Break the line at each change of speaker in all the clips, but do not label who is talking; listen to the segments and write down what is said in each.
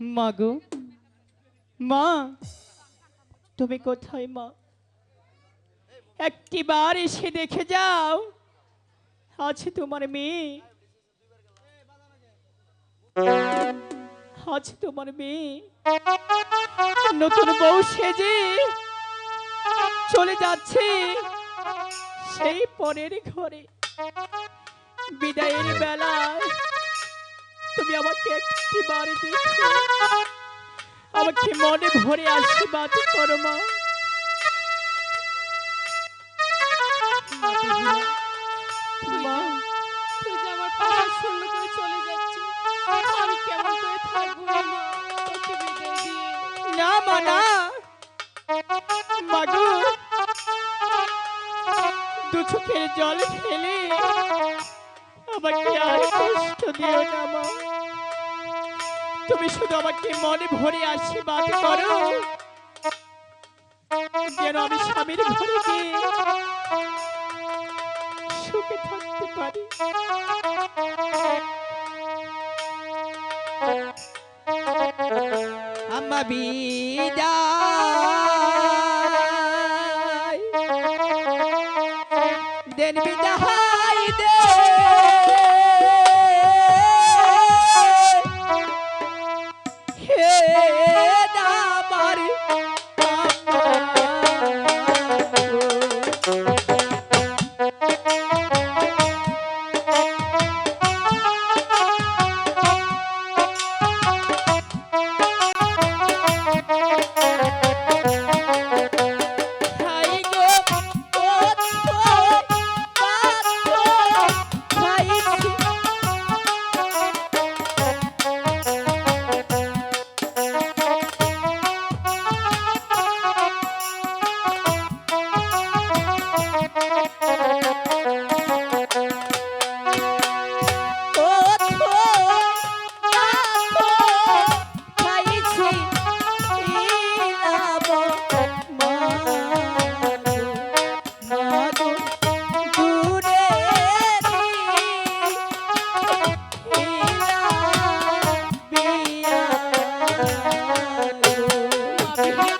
মা গো। মা, তুমি কোথায় মা? একটিবার এসে দেখে যাও। আছে তোমার মেয়ে। আছে তোমার মেয়ে। নতুন বউ সেজে চলে যাচ্ছে। সেই পরের ঘরে। বিদায়ের বেলায় তুমি আমাকে একটিবার দেখো। আমাকে মনে ভরে আশীর্বাদ করো মা। না না। মাগো দু চোখের জল ফেলে তুমি শুধু আমাকে মনে ভরে আশীর্বাদ করো। যেন আমি স্বামীর ঘরে সুখে থাকতে পারি। আম্মা বিদায়। দেন বিদায়। 诶
তুই অমর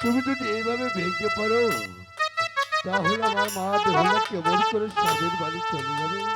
তুমি
যদি এইভাবে ভেঙে পড়ো তাহলে আমার মা তোমাকে কেমন করে বাড়ি চলে যাবে?